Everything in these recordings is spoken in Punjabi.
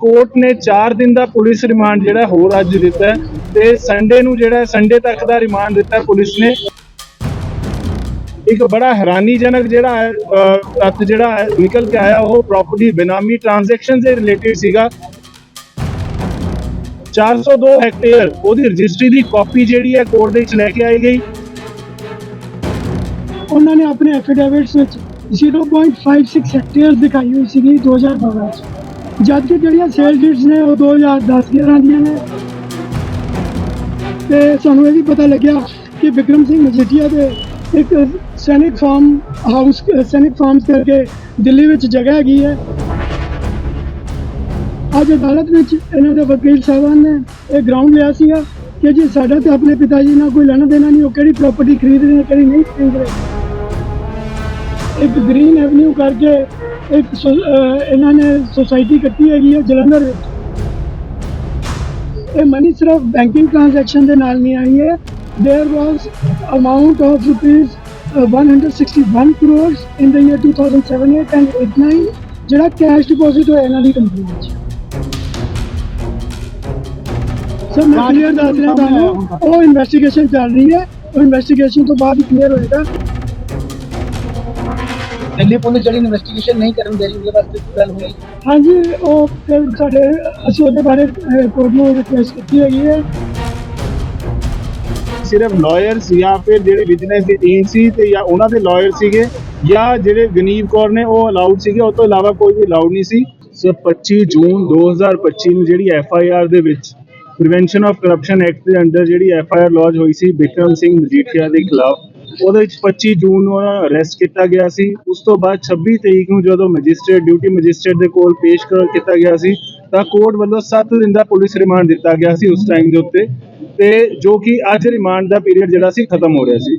ਕੋਰਟ ਨੇ 4 ਦਿਨ ਦਾ ਪੁਲਿਸ ਰਿਮਾਂਡ ਜਿਹੜਾ ਹੋਰ ਅੱਜ ਦਿੱਤਾ ਹੈ ਤੇ ਸੰਡੇ ਨੂੰ ਜਿਹੜਾ ਸੰਡੇ ਤੱਕ ਦਾ ਰਿਮਾਂਡ ਦਿੱਤਾ ਪੁਲਿਸ ਨੇ। ਇੱਕ ਬੜਾ ਹੈਰਾਨੀਜਨਕ ਜਿਹੜਾ ਹੈ ਅਹ, ਜਿਹੜਾ ਨਿਕਲ ਕੇ ਆਇਆ ਉਹ ਪ੍ਰਾਪਰਟੀ ਬਿਨਾਮੀ ਟ੍ਰਾਂਜੈਕਸ਼ਨ ਦੇ ਰਿਲੇਟਡ ਸੀਗਾ। 402 ਹੈਕਟੇਅਰ ਉਹਦੀ ਰਜਿਸਟਰੀ ਦੀ ਕਾਪੀ ਜਿਹੜੀ ਹੈ ਕੋਰਟ ਦੇ ਵਿੱਚ ਲੈ ਕੇ ਆਈ ਗਈ। ਉਹਨਾਂ ਨੇ ਆਪਣੇ ਐਫੀਡੇਵਿਟਸ ਵਿੱਚ 0.56 ਹੈਕਟੇਅਰ ਦਿਖਾਈ ਹੋਈ ਸੀਗੀ 2012 ਚ। ਜਦ ਕਿ ਜਿਹੜੀਆਂ ਸੇਲ ਡੀਡਸ ਨੇ ਉਹ 2010-11 ਦੀਆਂ ਨੇ। ਤੇ ਸਾਨੂੰ ਇਹ ਵੀ ਪਤਾ ਲੱਗਿਆ ਕਿ ਵਿਕਰਮ ਸਿੰਘ ਮਜੀਠੀਆ ਦੇ ਇੱਕ ਸੈਨਿਕ ਫਾਰਮ ਹਾਊਸ, ਸੈਨਿਕ ਫਾਰਮਸ ਕਰਕੇ ਦਿੱਲੀ ਵਿੱਚ ਜਗ੍ਹਾ ਹੈਗੀ ਹੈ। ਅੱਜ ਅਦਾਲਤ ਵਿੱਚ ਇਹਨਾਂ ਦੇ ਵਕੀਲ ਸਾਹਿਬਾਨ ਨੇ ਇਹ ਗਰਾਊਂਡ ਲਿਆ ਸੀਗਾ ਕਿ ਜੀ ਸਾਡਾ ਤੇ ਆਪਣੇ ਪਿਤਾ ਜੀ ਨਾਲ ਕੋਈ ਲੈਣਾ ਦੇਣਾ ਨਹੀਂ, ਉਹ ਕਿਹੜੀ ਪ੍ਰਾਪਰਟੀ ਖਰੀਦ ਰਹੇ ਨੇ, ਕਿਹੜੀ ਨਹੀਂ ਖਰੀਦ ਰਹੇ ਇੱਕ ਗ੍ਰੀਨ ਐਵਨਿਊ ਕਰਕੇ एक सो, इन्होंने सोसाइटी कट्टी हैगी है जलंधर ये मनी सिर्फ़ बैंकिंग ट्रांजैक्शन के नाल नहीं आई है। There was amount of rupees 161 crore in the year 2007-8 and 89 जो कैश डिपोजिट होया इन्हां कंपनी सर मैं क्लियर दस रहा हूँ इन्वेस्टिगेशन चल रही है। वो इन्वेस्टिगेशन तो बाद क्लियर होएगा। ਦਿੱਲੀ ਪੁਲਿਸ ਜਿਹੜੀ ਇਨਵੈਸਟੀਗੇਸ਼ਨ ਨਹੀਂ ਕਰਨ ਦੇ ਰਹੀ ਉਹਦੇ ਵਾਸਤੇ ਕੀ ਗੱਲ ਹੋਈ? ਹਾਂਜੀ ਉਹ ਫਿਰ ਸਾਡੇ ਅਸੀਂ ਉਹਦੇ ਬਾਰੇ ਕੋਰਟ ਨੂੰ ਰਿਕੁਐਸਟ ਕੀਤੀ ਹੈਗੀ ਹੈ। ਸਿਰਫ ਲਾਇਰਸ ਜਾਂ ਫਿਰ ਜਿਹੜੇ ਬਿਜ਼ਨਸ ਦੀ ਟੀਮ ਸੀ ਤੇ ਜਾਂ ਉਹਨਾਂ ਦੇ ਲਾਇਰ ਸੀਗੇ ਜਾਂ ਜਿਹੜੇ ਗਨੀਵ ਕੌਰ ਨੇ ਉਹ ਅਲਾਉਡ ਸੀਗੇ ਉਹ ਤੋਂ ਇਲਾਵਾ ਕੋਈ ਵੀ ਅਲਾਉਡ ਨਹੀਂ ਸੀ। ਸੋ 25 ਜੂਨ 2025 ਨੂੰ ਜਿਹੜੀ ਐਫ ਆਈ ਆਰ ਦੇ ਵਿੱਚ ਪ੍ਰੀਵੈਂਸ਼ਨ ਆਫ ਕਰਪਸ਼ਨ ਐਕਟ ਦੇ ਅੰਡਰ ਜਿਹੜੀ ਐਫ ਆਈ ਆਰ ਲੌਜ ਹੋਈ ਸੀ ਬਿਕਰਮ ਸਿੰਘ ਮਜੀਠੀਆ ਦੇ ਖਿਲਾਫ ਉਹਦੇ ਵਿੱਚ 25 ਜੂਨ ਨੂੰ ਅਰੈਸਟ ਕੀਤਾ ਗਿਆ ਸੀ। ਉਸ ਤੋਂ ਬਾਅਦ 26 ਤਰੀਕ ਨੂੰ ਜਦੋਂ ਮੈਜਿਸਟ੍ਰੇਟ ਡਿਊਟੀ ਮੈਜਿਸਟ੍ਰੇਟ ਦੇ ਕੋਲ ਪੇਸ਼ ਕਰ ਕੀਤਾ ਗਿਆ ਸੀ, ਤਾਂ ਕੋਰਟ ਵੱਲੋਂ 7 ਦਿਨ ਦਾ ਪੁਲਿਸ ਰਿਮਾਂਡ ਦਿੱਤਾ ਗਿਆ ਸੀ ਉਸ ਟਾਈਮ ਦੇ ਉੱਤੇ। ਤੇ ਜੋ ਕਿ ਅੱਜ ਰਿਮਾਂਡ ਦਾ ਪੀਰੀਅਡ ਜਿਹੜਾ ਸੀ, ਖਤਮ ਹੋ ਰਿਹਾ ਸੀ।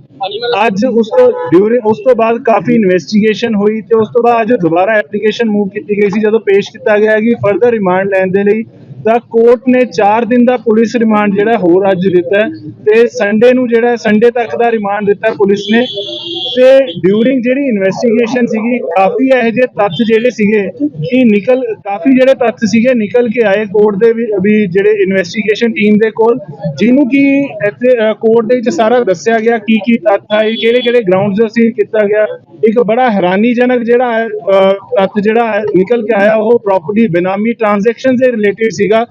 ਅੱਜ ਉਸ ਤੋਂ ਡਿਊਰਿੰਗ ਉਸ ਤੋਂ ਬਾਅਦ ਕਾਫੀ ਇਨਵੈਸਟੀਗੇਸ਼ਨ ਹੋਈ ਤੇ ਉਸ ਤੋਂ ਬਾਅਦ ਅੱਜ ਦੁਬਾਰਾ ਐਪਲੀਕੇਸ਼ਨ ਮੂਵ ਕੀਤੀ ਗਈ ਸੀ। ਜਦੋਂ ਪੇਸ਼ ਕੀਤਾ ਗਿਆ ਕਿ ਫਰਦਰ ਰਿਮਾਂਡ ਲੈਣ ਦੇ ਲਈ ਤਾਂ ਕੋਰਟ ਨੇ 4 ਦਿਨ ਦਾ ਪੁਲਿਸ ਰਿਮਾਂਡ ਜਿਹੜਾ ਹੋਰ ਅੱਜ ਦਿੱਤਾ ਹੈ ਤੇ ਸੰਡੇ ਨੂੰ ਜਿਹੜਾ ਸੰਡੇ ਤੱਕ ਦਾ ਰਿਮਾਂਡ ਦਿੱਤਾ ਪੁਲਿਸ ਨੇ। ਤੇ ਡਿਊਰਿੰਗ ਜਿਹੜੀ ਇਨਵੈਸਟੀਗੇਸ਼ਨ ਸੀਗੀ, ਕਾਫੀ ਇਹੋ ਜਿਹੇ ਤੱਥ ਜਿਹੜੇ ਸੀਗੇ ਕਿ ਨਿਕਲ, ਕਾਫੀ ਜਿਹੜੇ ਤੱਥ ਸੀਗੇ ਨਿਕਲ ਕੇ ਆਏ ਕੋਰਟ ਦੇ ਵੀ ਜਿਹੜੇ ਇਨਵੈਸਟੀਗੇਸ਼ਨ ਟੀਮ ਦੇ ਕੋਲ, ਜਿਹਨੂੰ ਕਿ ਇੱਥੇ ਕੋਰਟ ਦੇ ਵਿੱਚ ਸਾਰਾ ਦੱਸਿਆ ਗਿਆ ਕੀ ਕੀ ਤੱਥ ਆਏ ਕਿਹੜੇ ਕਿਹੜੇ ਗਰਾਊਂਡਸ ਸੀ ਕੀਤਾ ਗਿਆ। ਇੱਕ ਬੜਾ ਹੈਰਾਨੀਜਨਕ ਜਿਹੜਾ ਹੈ ਤੱਥ ਜਿਹੜਾ ਹੈ ਨਿਕਲ ਕੇ ਆਇਆ, ਉਹ ਪ੍ਰਾਪਰਟੀ ਬਿਨਾਮੀ ਟ੍ਰਾਂਜੈਕਸ਼ਨ ਦੇ ਰਿਲੇਟਡ ਸੀਗਾ।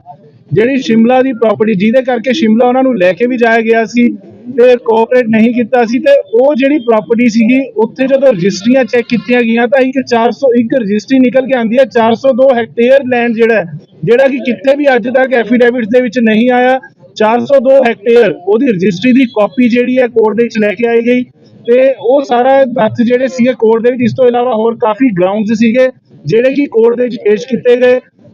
ਜਿਹੜੀ ਸ਼ਿਮਲਾ ਦੀ ਪ੍ਰਾਪਰਟੀ ਜਿਹਦੇ ਕਰਕੇ ਸ਼ਿਮਲਾ ਉਹਨਾਂ ਨੂੰ ਲੈ ਕੇ ਵੀ ਜਾਇਆ ਗਿਆ ਸੀ ਤੇ ਕੋਆਪਰੇਟ ਨਹੀਂ ਕੀਤਾ ਸੀ ਤੇ ਉਹ ਜਿਹੜੀ ਪ੍ਰਾਪਰਟੀ ਸੀਗੀ, ਉੱਥੇ ਜਦੋਂ ਰਜਿਸਟਰੀਆਂ ਚੈੱਕ ਕੀਤੀਆਂ ਗਈਆਂ ਤਾਂ ਇੱਕ 401 ਰਜਿਸਟਰੀ ਨਿਕਲ ਕੇ ਆਂਦੀ ਹੈ। 402 ਹੈਕਟੇਅਰ ਲੈਂਡ ਜਿਹੜਾ ਜਿਹੜਾ ਕਿ ਕਿਤੇ ਵੀ ਅੱਜ ਤੱਕ ਐਫੀਡੇਵਿਟਸ ਦੇ ਵਿੱਚ ਨਹੀਂ ਆਇਆ। 402 ਹੈਕਟੇਅਰ ਉਹਦੀ ਰਜਿਸਟਰੀ ਦੀ ਕਾਪੀ ਜਿਹੜੀ ਹੈ ਕੋਰਟ ਦੇ ਵਿੱਚ ਲੈ ਕੇ ਆਈ ਗਈ ਤੇ ਉਹ ਸਾਰਾ ਤੱਥ ਜਿਹੜੇ ਸੀਗੇ ਕੋਰਟ ਦੇ ਵਿੱਚ, ਇਸ ਤੋਂ ਇਲਾਵਾ ਹੋਰ ਕਾਫੀ ਗਰਾਊਂਡਸ ਸੀਗੇ ਜਿਹੜੇ ਕਿ ਕੋਰਟ ਦੇ ਵਿੱਚ ਪੇਸ਼ ਕੀਤੇ ਗਏ।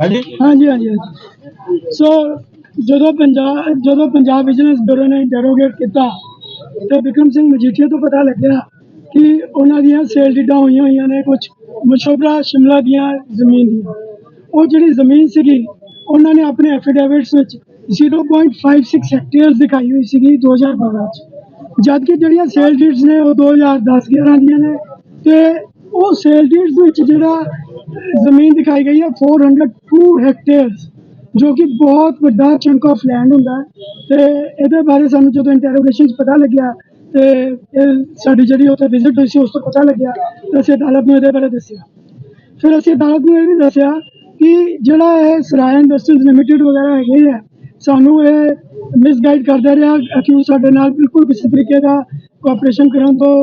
ਹਾਂਜੀ? ਹਾਂਜੀ ਹਾਂਜੀ ਸੋ ਜਦੋਂ ਪੰਜਾਬ ਜਦੋਂ ਪੰਜਾਬ ਵਿਜੀਲੈਂਸ ਬਿਊਰੋ ਨੇ ਡੈਰੋਗੇਟ ਕੀਤਾ, ਤੇ ਵਿਕਰਮ ਸਿੰਘ ਮਜੀਠੀਆ ਤੋਂ ਪਤਾ ਲੱਗਿਆ ਕਿ ਉਹਨਾਂ ਦੀਆਂ ਸੇਲ ਡੀਡਾਂ ਹੋਈਆਂ ਹੋਈਆਂ ਨੇ ਕੁਝ ਮਸ਼ੋਬਰਾ ਸ਼ਿਮਲਾ ਦੀਆਂ ਜ਼ਮੀਨ ਦੀਆਂ। ਉਹ ਜਿਹੜੀ ਜ਼ਮੀਨ ਸੀਗੀ, ਉਹਨਾਂ ਨੇ ਆਪਣੇ ਐਫੀਡੇਵਿਟਸ ਵਿੱਚ 0.56 ਹੈਕਟੇਅਰ ਦਿਖਾਈ ਹੋਈ ਸੀਗੀ 2012 ਚ। ਜਦਕਿ ਜਿਹੜੀਆਂ ਸੇਲ ਡੀਡਸ ਨੇ ਉਹ 2010-11 ਦੀਆਂ ਨੇ, ਤੇ ਉਹ ਸੇਲ ਡੀਡਸ ਵਿੱਚ ਜਿਹੜਾ ਜ਼ਮੀਨ ਦਿਖਾਈ ਗਈ ਹੈ 402 ਹੈਕਟੇਅਰਸ ਜੋ ਕਿ ਬਹੁਤ ਵੱਡਾ ਚੰਕ ਆਫ ਲੈਂਡ ਹੁੰਦਾ ਹੈ। ਤੇ ਇਹਦੇ ਬਾਰੇ ਸਾਨੂੰ ਜਦੋਂ ਇੰਟਰੋਗੇਸ਼ਨ 'ਚ ਪਤਾ ਲੱਗਿਆ, ਤੇ ਇਹ ਸਾਡੀ ਜਿਹੜੀ ਉੱਥੇ ਵਿਜ਼ਿਟ ਹੋਈ ਸੀ, ਉਸ ਤੋਂ ਪਤਾ ਲੱਗਿਆ, ਤੇ ਅਸੀਂ ਅਦਾਲਤ ਨੂੰ ਇਹਦੇ ਬਾਰੇ ਦੱਸਿਆ। ਫਿਰ ਅਸੀਂ ਅਦਾਲਤ ਨੂੰ ਇਹ ਵੀ ਦੱਸਿਆ ਕਿ ਜਿਹੜਾ ਇਹ ਸਰਾਇਆ ਇੰਡਸਟਰੀਜ਼ ਲਿਮਿਟਿਡ ਵਗੈਰਾ ਹੈਗੇ ਆ, ਸਾਨੂੰ ਇਹ ਮਿਸਗਾਈਡ ਕਰਦਾ ਰਿਹਾ ਅਕਿਊਜ਼ ਸਾਡੇ ਨਾਲ ਬਿਲਕੁਲ ਕਿਸੇ ਤਰੀਕੇ ਦਾ ਕੋਆਪਰੇਸ਼ਨ ਕਰਨ ਤੋਂ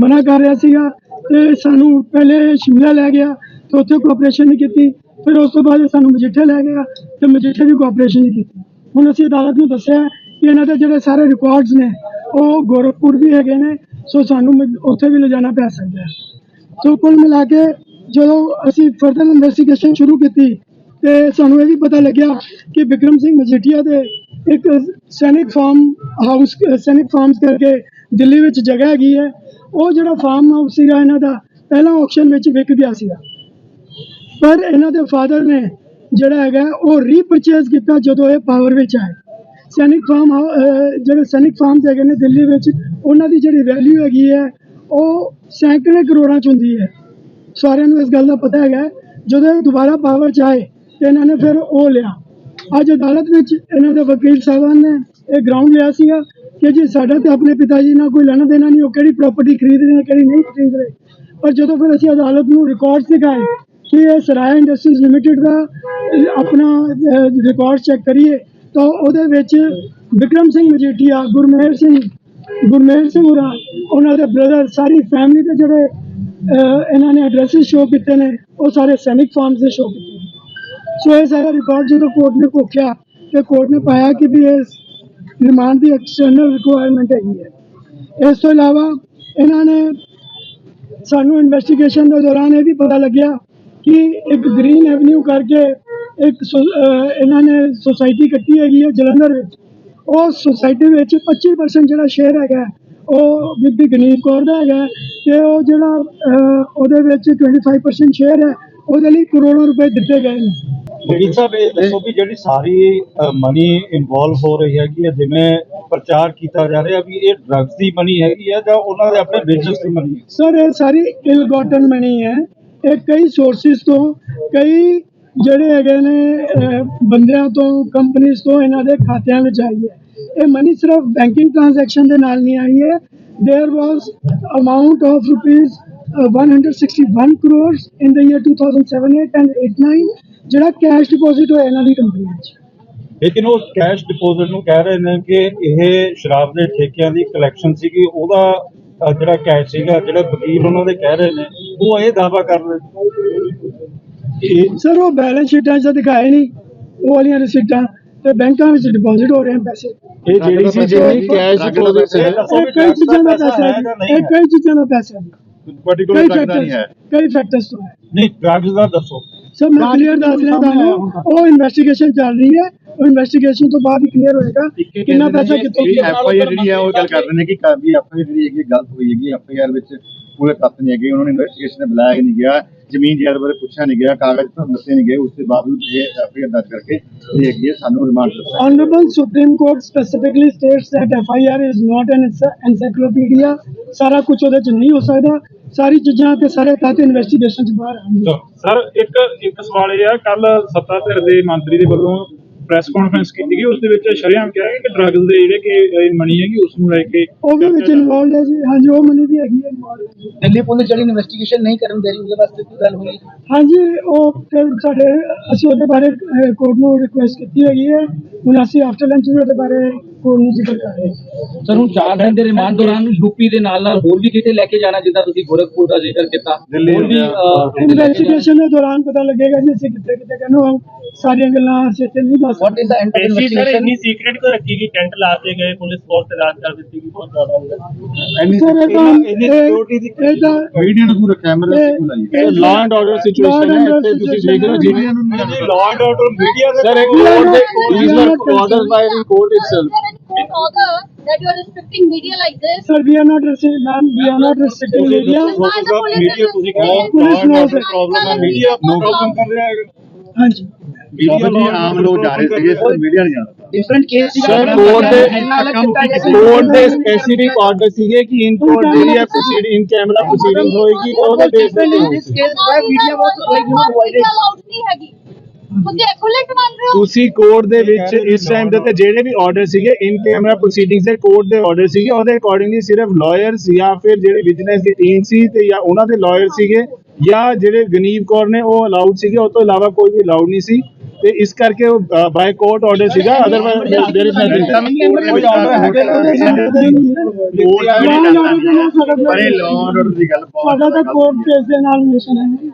ਮਨਾ ਕਰ ਰਿਹਾ ਸੀਗਾ। ਤੇ ਸਾਨੂੰ ਪਹਿਲੇ ਸ਼ਿਮਲਾ ਲੈ ਗਿਆ ਤੇ ਉੱਥੇ ਕੋਆਪਰੇਸ਼ਨ ਨਹੀਂ ਕੀਤੀ। ਫਿਰ ਉਸ ਤੋਂ ਬਾਅਦ ਸਾਨੂੰ ਮਜੀਠੇ ਲੈ ਗਿਆ ਤੇ ਮਜੀਠੇ ਵੀ ਕੋਆਪਰੇਸ਼ਨ ਨਹੀਂ ਕੀਤੀ। ਹੁਣ ਅਸੀਂ ਅਦਾਲਤ ਨੂੰ ਦੱਸਿਆ ਕਿ ਇਹਨਾਂ ਦੇ ਜਿਹੜੇ ਸਾਰੇ ਰਿਕਾਰਡਸ ਨੇ, ਉਹ ਗੋਰਖਪੁਰ ਵੀ ਹੈਗੇ ਨੇ, ਸੋ ਸਾਨੂੰ ਮ- ਉੱਥੇ ਵੀ ਲਿਜਾਣਾ ਪੈ ਸਕਦਾ ਹੈ। ਸੋ ਕੁੱਲ ਮਿਲਾ ਕੇ ਜਦੋਂ ਅਸੀਂ ਫਰਦਰ ਇਨਵੈਸਟੀਗੇਸ਼ਨ ਸ਼ੁਰੂ ਕੀਤੀ ਤੇ ਸਾਨੂੰ ਇਹ ਵੀ ਪਤਾ ਲੱਗਿਆ ਕਿ ਵਿਕਰਮ ਸਿੰਘ ਮਜੀਠੀਆ ਦੇ ਇੱਕ ਸੈਨਿਕ ਫਾਰਮ ਹਾਊਸ ਸੈਨਿਕ ਫਾਰਮਸ ਕਰਕੇ ਦਿੱਲੀ ਵਿੱਚ ਜਗ੍ਹਾ ਹੈਗੀ ਹੈ। ਉਹ ਜਿਹੜਾ ਫਾਰਮ ਹਾਊਸ ਸੀਗਾ ਇਹਨਾਂ ਦਾ, ਪਹਿਲਾਂ ਆਕਸ਼ਨ ਵਿੱਚ ਵਿਕ ਗਿਆ ਸੀਗਾ। ਪਰ ਇਹਨਾਂ ਦੇ ਫਾਦਰ ਨੇ ਜਿਹੜਾ ਹੈਗਾ, ਉਹ ਰੀਪਰਚੇਜ਼ ਕੀਤਾ ਜਦੋਂ ਇਹ ਪਾਵਰ ਵਿੱਚ ਆਏ। ਸੈਨਿਕ ਫਾਰਮ ਜਿਹੜੇ ਸੈਨਿਕ ਫਾਰਮ ਹੈਗੇ ਨੇ ਦਿੱਲੀ ਵਿੱਚ, ਉਹਨਾਂ ਦੀ ਜਿਹੜੀ ਵੈਲਿਊ ਹੈਗੀ ਹੈ, ਉਹ ਸੈਂਕੜੇ ਕਰੋੜਾਂ ਚ ਹੁੰਦੀ ਹੈ। ਸਾਰਿਆਂ ਨੂੰ ਇਸ ਗੱਲ ਦਾ ਪਤਾ ਹੈਗਾ, ਜਦੋਂ ਇਹ ਦੁਬਾਰਾ ਪਾਵਰ ਚ ਆਏ, ਤੇ ਇਹਨਾਂ ਨੇ ਫਿਰ ਉਹ ਲਿਆ। ਅੱਜ ਅਦਾਲਤ ਵਿੱਚ ਇਹਨਾਂ ਦੇ ਵਕੀਲ ਸਾਹਿਬਾਨ ਨੇ ਇਹ ਗਰਾਊਂਡ ਲਿਆ ਸੀਗਾ ਕਿ ਜੀ ਸਾਡਾ ਤੇ ਆਪਣੇ ਪਿਤਾ ਜੀ ਨਾਲ ਕੋਈ ਲੈਣਾ ਦੇਣਾ ਨਹੀਂ, ਉਹ ਕਿਹੜੀ ਪ੍ਰਾਪਰਟੀ ਖਰੀਦ ਰਹੇ ਨੇ, ਕਿਹੜੀ ਨਹੀਂ ਖਰੀਦ ਰਹੇ ਪਰ ਜਦੋਂ ਫਿਰ ਅਸੀਂ ਅਦਾਲਤ ਨੂੰ ਰਿਕਾਰਡਸ ਦਿਖਾਏ ਕਿ ਇਹ ਸਰਾਇਆ ਇੰਡਸਟਰੀਜ਼ ਲਿਮਟਿਡ ਦਾ ਆਪਣਾ ਰਿਕਾਰਡ ਚੈੱਕ ਕਰੀਏ, ਤਾਂ ਉਹਦੇ ਵਿੱਚ ਵਿਕਰਮ ਸਿੰਘ ਮਜੀਠੀਆ, ਗੁਰਮੇਹਰ ਸਿੰਘ ਗੁਰਮੇਹਰ ਸਿੰਘ ਹੋਰਾਂ, ਉਹਨਾਂ ਦੇ ਬ੍ਰਦਰ ਸਾਰੀ ਫੈਮਿਲੀ ਦੇ ਜਿਹੜੇ ਇਹਨਾਂ ਨੇ ਐਡਰੈਸਿਸ ਸ਼ੋ ਕੀਤੇ ਨੇ, ਉਹ ਸਾਰੇ ਸੈਨਿਕ ਫਾਰਮਸ ਦੇ ਸ਼ੋ ਕੀਤੇ ਨੇ। ਸੋ ਇਹ ਸਾਰਾ ਰਿਕਾਰਡ ਜਦੋਂ ਕੋਰਟ ਨੇ ਘੋਖਿਆ ਤੇ ਕੋਰਟ ਨੇ ਪਾਇਆ ਕਿ ਵੀ ਇਹ ਰਿਮਾਂਡ ਦੀ ਐਕਸਟਰਨਲ ਰਿਕੁਆਇਰਮੈਂਟ ਹੈਗੀ ਹੈ। ਇਸ ਤੋਂ ਇਲਾਵਾ ਇਹਨਾਂ ਨੇ ਸਾਨੂੰ ਇਨਵੈਸਟੀਗੇਸ਼ਨ ਦੇ ਦੌਰਾਨ ਇਹ ਵੀ ਪਤਾ ਲੱਗਿਆ ਕਿ ਇੱਕ ਗ੍ਰੀਨ ਐਵਨਿਊ ਕਰਕੇ ਇੱਕ ਇਹਨਾਂ ਨੇ ਸੋਸਾਇਟੀ ਕੱਟੀ ਹੈਗੀ ਹੈ ਜਲੰਧਰ ਵਿੱਚ। ਉਹ ਸੋਸਾਇਟੀ ਵਿੱਚ 25% ਜਿਹੜਾ ਸ਼ੇਅਰ ਹੈਗਾ ਉਹ ਬੀਬੀ ਗਨੀਤ ਕੌਰ ਦਾ ਹੈਗਾ ਤੇ ਉਹ ਜਿਹੜਾ ਉਹਦੇ ਵਿੱਚ 25% ਸ਼ੇਅਰ ਹੈ, ਉਹਦੇ ਲਈ ਕਰੋੜਾਂ ਰੁਪਏ ਦਿੱਤੇ ਗਏ ਨੇ। ਜੀ ਸਾਹਿਬ ਇਹ ਦੱਸੋ ਵੀ ਜਿਹੜੀ ਸਾਰੀ ਮਨੀ ਇਨਵੋਲਵ ਹੋ ਰਹੀ ਹੈਗੀ ਹੈ ਜਿਵੇਂ ਪ੍ਰਚਾਰ ਕੀਤਾ ਜਾ ਰਿਹਾ ਵੀ ਇਹ ਡਰੱਗਸ ਦੀ ਮਨੀ ਹੈਗੀ ਹੈ ਜਾਂ ਉਹਨਾਂ ਦੇ ਆਪਣੇ ਬਿਜ਼ਨਸ ਦੀ ਮਨੀ ਹੈ? ਸਰ ਇਹ ਸਾਰੀ ਇਲ ਗੋਟਨ ਮਨੀ ਹੈ। ਇਹ ਕਈ ਸੋਰਸਿਸ ਤੋਂ ਕਈ ਜਿਹੜੇ ਹੈਗੇ ਨੇ ਬੰਦਿਆਂ ਤੋਂ ਕੰਪਨੀਆਂ ਤੋਂ ਇਹਨਾਂ ਦੇ ਖਾਤਿਆਂ ਵਿੱਚ ਆਈ ਹੈ। ਇਹ ਮਨੀ ਸਿਰਫ ਬੈਂਕਿੰਗ ਟ੍ਰਾਂਜੈਕਸ਼ਨ ਦੇ ਨਾਲ ਨਹੀਂ ਆਈ ਹੈ। There was amount of rupees 161 crores in the year 2007 8 and 8 ਜਿਹੜਾ ਕੈਸ਼ ਡਿਪੋਜ਼ਿਟ ਹੋਇਆ ਇਹਨਾਂ ਦੀ ਕੰਪਨੀ ਵਿੱਚ। ਲੇਕਿਨ ਉਹ ਕੈਸ਼ ਡਿਪੋਜ਼ਿਟ ਨੂੰ ਕਹਿ ਰਹੇ ਨੇ ਕਿ ਇਹ ਸ਼ਰਾਬ ਦੇ ਠੇਕਿਆਂ ਦੀ ਕਲੈਕਸ਼ਨ ਸੀਗੀ ਉਹਦਾ ਅ, ਜਿਹੜਾ ਕੈਸ਼ ਸੀਗਾ ਜਿਹੜੇ ਵਕੀਲ ਉਹਨਾਂ ਦੇ ਕਹਿ ਰਹੇ ਨੇ ਉਹ ਇਹ ਦਾਵਾ ਕਰ ਰਹੇ ਇਹ ਸਰ ਉਹ ਬੈਲੈਂਸ ਸ਼ੀਟਾਂ 'ਚ ਤਾਂ ਦਿਖਾਏ ਨਹੀਂ। ਉਹ ਵਾਲੀਆਂ ਰਸੀਟਾਂ ਤੇ ਬੈਂਕਾਂ ਵਿੱਚ ਡਿਪੋਜ਼ਿਟ ਹੋ ਰਹੇ ਹਨ ਪੈਸੇ। ਇਹ ਜਿਹੜੀ ਸੀ ਜਿੰਨੀ ਕੈਸ਼ ਡਿਪੋਜ਼ਿਟ ਹੈ ਇਹ ਕਈ ਚੀਜ਼ਾਂ ਦਾ ਪੈਸਾ ਹੈ ਇਹ ਕਈ ਚੀਜ਼ਾਂ ਦਾ ਪੈਸਾ ਹੈ ਕਈ ਪਾਰਟਿਕੂਲਰ ਫੈਕਟਰਸ ਕਈ ਫੈਕਟਰਸ ਤੋਂ ਹੈ। ਨਹੀਂ ਡਰੱਗਸ ਦਾ ਦੱਸੋ। ਸਰ ਮੈਂ ਕਲੀਅਰ ਦੱਸ ਰਿਹਾ ਤੁਹਾਨੂੰ ਉਹ ਇਨਵੈਸਟੀਗੇਸ਼ਨ ਚੱਲ ਰਹੀ ਹੈ। ਉਹ ਇਨਵੈਸਟੀਗੇਸ਼ਨ ਤੋਂ ਬਾਅਦ ਹੀ ਕਲੀਅਰ ਹੋਏਗਾ ਕਿੰਨਾ ਪੈਸਾ ਕਿੱਥੋਂ ਜਿਹੜੀ ਐਫ ਆਈ ਆਰ ਜਿਹੜੀ ਹੈ ਉਹ ਗੱਲ ਕਰ ਰਹੇ ਨੇ ਕਿ ਕਾਫੀ ਐਫ ਆਈ ਆਰ ਜਿਹੜੀ ਹੈਗੀ ਗਲਤ ਹੋਈ ਹੈਗੀ ਐਫ ਆਈ ਆਰ ਵਿੱਚ ਪੂਰੇ ਤੱਥ ਨਹੀਂ ਹੈਗੇ ਉਹਨਾਂ ਨੇ ਇਨਵੈਸਟੀਗੇਸ਼ਨ ਤੇ ਬੁਲਾਇਆ ਨਹੀਂ ਗਿਆ ਜ਼ਮੀਨ ਜਾਇਦਾਦ ਬਾਰੇ ਪੁੱਛਿਆ ਨਹੀਂ ਗਿਆ ਕਾਗਜ਼ ਤੋਂ ਦੱਸੇ ਨਹੀਂ ਗਏ ਉਸ ਦੇ ਬਾਵਜੂਦ ਇਹ ਐਫ ਆਈ ਆਰ ਦਰਜ ਕਰਕੇ ਜਿਹੜੀ ਹੈਗੀ ਹੈ ਸਾਨੂੰ ਰਿਮਾਂਡ ਦਿੱਤਾ Supreme Court specifically states that FIR is not an ency- encyclopedia ਸਾਰਾ ਕੁਝ ਉਹਦੇ ਚ ਨਹੀਂ ਹੋ ਸਕਦਾ ਸਾਰੀ ਚੀਜ਼ਾਂ ਤੇ ਸਾਰੇ ਤੱਥ ਇਨਵੈਸਟੀਗੇਸ਼ਨ ਚ ਬਾਹਰ ਆਉਣਗੇ। ਸਰ ਇੱਕ ਇੱਕ ਸਵਾਲ ਇਹ ਆ ਕੱਲ ਸੱਤਾ ਧਿਰ ਦੇ ਮੰਤਰੀ ਦੇ ਵੱਲੋਂ ਪ੍ਰੈਸ ਕਾਨਫਰੰਸ ਕੀਤੀ ਗਈ ਉਸ ਦੇ ਵਿੱਚ ਸ਼ਰੇਆਮ ਕਿਹਾ ਗਿਆ ਕਿ ਡਰੱਗਸ ਦੇ ਜਿਹੜੇ ਕਿ ਮਨੀ ਹੈਗੀ ਉਸ ਨੂੰ ਲੈ ਕੇ ਉਹ ਵੀ ਵਿੱਚ ਇਨਵੋਲਡ ਹੈ ਜੀ। ਹਾਂਜੀ ਉਹ ਮਨੀ ਵੀ ਹੈਗੀ ਹੈ involved। ਦਿੱਲੀ ਪੁਲਿਸ ਜਿਹੜੀ ਇਨਵੈਸਟੀਗੇਸ਼ਨ ਨਹੀਂ ਕਰਨ ਦੇ ਰਹੀ ਉਹਦੇ ਵਾਸਤੇ ਕੋਈ ਗੱਲ ਹੋਈ? ਹਾਂਜੀ ਉਹ ਫਿਰ ਸਾਡੇ ਅਸੀਂ ਉਹਦੇ ਬਾਰੇ ਕੋਰਟ ਨੂੰ ਰਿਕੁਐਸਟ ਕੀਤੀ ਹੈਗੀ ਹੈ। ਹੁਣ ਅਸੀਂ ਆਫਟਰ ਲੰਚ ਵੀ ਉਹਦੇ ਬਾਰੇ ਕੋਰਟ ਨੂੰ ਜ਼ਿਕਰ ਕਰ ਰਹੇ ਹਾਂ ਸਰ ਹੁਣ ਚਾਰ ਦਿਨ ਦੇ ਰਿਮਾਂਡ ਦੌਰਾਨ ਯੂਪੀ ਦੇ ਨਾਲ ਨਾਲ ਹੋਰ ਵੀ ਕਿਤੇ ਲੈ ਕੇ ਜਾਣਾ ਜਿੱਦਾਂ ਤੁਸੀਂ ਗੋਰਖਪੁਰ ਦਾ ਜ਼ਿਕਰ ਕੀਤਾ ਹੋਰ ਵੀ ਇਨਵੈਸਟੀਗੇਸ਼ਨ ਦੇ ਦੌਰਾਨ ਪਤਾ ਲੱਗੇਗਾ ਜੀ ਅਸੀਂ ਕਿੱਥੇ ਕਿੱਥੇ ਕਹਿੰਦੇ ਹਾਂ ਸਾਰੀਆਂ ਗੱਲਾਂ ਅਸੀਂ ਇੱਥੇ ਨਹੀਂ ਦੱਸ what is the end investigation secret ਕਿਉਂ ਰੱਖੀ ਗਈ? ਟੈਂਟ ਲਾ ਕੇ ਗਏ ਪੁਲਿਸ ਫੋਰਸ ਤੇ ਰਾਜ ਕਰ ਦਿੱਤੀ ਗਈ ਬਹੁਤ ਜ਼ਿਆਦਾ ਸਰ ਇਹ ਤਾਂ ਇਹ ਤਾਂ ਮੀਡੀਆ ਨੂੰ ਇਹ- ਤੇ ਲਾਈ ਇਹ ਲਾਅ ਐਂਡ ਆਰਡਰ ਸਿਚੁਏਸ਼ਨ ਹੈ ਇੱਥੇ ਤੁਸੀਂ ਦੇਖ ਰਹੇ ਹੋ ਜਿਵੇਂ ਲਾਅ ਐਂਡ ਆਰਡਰ ਮੀਡੀਆ ਦੇ ਸਰ ਇੱਕ ਕੋਰਟ ਦੇ not- we these are were not court order that you are restricting media like this? Sir, we are not restricting, ma'am, we are not restricting media. Media ਤੁਸੀਂ knows ਐਂਡ it. ਪ੍ਰੋਬਲਮ ਹੈ ਮੀਡੀਆ ਪ੍ਰੋਬਲਮ ਕਰ ਰਿਹਾ ਹੈ ਹਾਂਜੀ ਬਾਬਾ ਜੀ ਆਮ ਲੋਕ ਜਾ ਰਹੇ ਸੀਗੇ ਸਿਰ ਮੀਡੀਆ ਨਹੀਂ ਜਾਣਾ ਡਿਫਰੈਂਟ ਕੇਸ ਸਰ ਕੋਰਟ ਦੇ ਕੋਰਟ ਦੇ ਸਪੈਸੀਫਿਕ ਆਰਡਰ ਸੀਗੇ ਕਿ ਇਨ ਕੋਰਟ ਹੈ ਪ੍ਰੋਸੀਡਿੰਗ ਇਨ ਕੈਮਰਾ ਪ੍ਰੋਸੀਡਿੰਗ ਹੋਏਗੀ ਤਾਂ ਉਹਦੇ ਬੇਸ ਤੇ where media was like you know avoided allowed ਨਹੀਂ ਹੈਗੀ ਤੁਸੀਂ ਕੋਰਟ ਦੇ ਵਿੱਚ ਇਸ ਟਾਈਮ ਦੇ ਤੇ ਜਿਹੜੇ ਵੀ ਆਰਡਰ ਸੀਗੇ ਇਨ ਕੈਮਰਾ ਪ੍ਰੋਸੀਡਿੰਗਸ ਦੇ ਕੋਰਟ ਦੇ ਆਰਡਰ ਸੀਗੇ ਉਹਦੇ ਅਕੋਰਡਿੰਗਲੀ ਸਿਰਫ ਲਾਇਰਸ ਜਾਂ ਫਿਰ ਜਿਹੜੇ ਵਿਜੀਲੈਂਸ ਦੀ ਟੀਮ ਸੀ ਤੇ ਜਾਂ ਉਹਨਾਂ ਦੇ ਲਾਇਰ ਸੀਗੇ ਜਾਂ ਜਿਹੜੇ ਗਨੀਵ ਕੌਰ ਨੇ ਉਹ ਅਲਾਉਡ ਸੀਗੇ ਉਹ ਤੋਂ ਇਲਾਵਾ ਕੋਈ ਵੀ ਅਲਾਉਡ ਨਹੀਂ ਸੀ ਤੇ ਇਸ ਕਰਕੇ ਉਹ ਬਾਈ ਕੋਰਟ ਆਰਡਰ ਸੀਗਾ ਅਦਰਵਾਇਜ਼ ਦੇਰ ਇਜ਼ ਨਾਲ